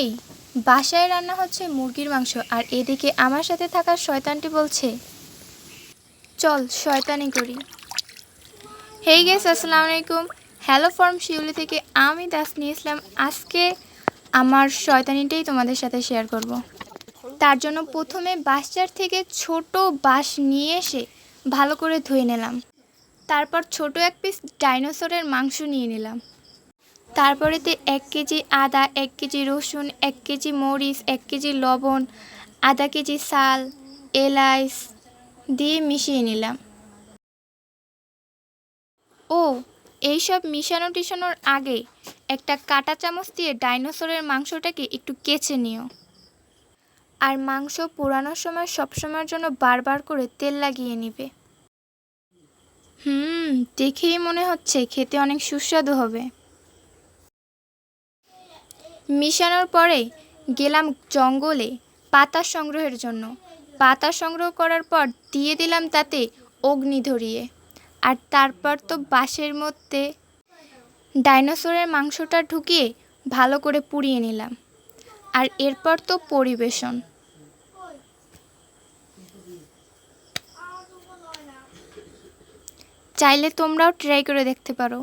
এই, বাসায় রান্না হচ্ছে মুরগির মাংস আর এদিকে আমার সাথে থাকা শয়তানটি বলছে, চল শয়তানি করি। হেই গেস আসসালামু আলাইকুম। হ্যালো ফর্ম শিউলি থেকে আমি দাস নিয়ে ইসলাম আজকে আমার শয়তানিটাই তোমাদের সাথে শেয়ার করব। তার জন্য প্রথমে বাসচার থেকে ছোট বাঁশ নিয়ে এসে ভালো করে ধুয়ে নিলাম। তারপর ছোট এক পিস ডাইনোসরের মাংস নিয়ে নিলাম। তারপরেতে এক কেজি আদা, এক কেজি রসুন, এক কেজি মরিচ, এক কেজি লবণ, আধা কেজি সাল, এলাইচ দিয়ে মিশিয়ে নিলাম। ও, এইসব মিশানো টিশানোর আগে একটা কাঁটা চামচ দিয়ে ডাইনোসরের মাংসটাকে একটু কেচে নিও। আর মাংস পোড়ানোর সময় সবসময়ের জন্য বারবার করে তেল লাগিয়ে নিবে। হুম, দেখেই মনে হচ্ছে খেতে অনেক সুস্বাদু হবে। মিশানোর পরে গেলাম জঙ্গলে পাতা সংগ্রহের জন্য। পাতা সংগ্রহ করার পর দিয়ে দিলাম তাতে অগ্নি ধরিয়ে। আর তারপর তো বাঁশের মধ্যে ডাইনোসরের মাংসটা ঢুকিয়ে ভালো করে পুড়িয়ে নিলাম। আর এরপর তো পরিবেশন। চাইলে তোমরাও ট্রাই করে দেখতে পারো।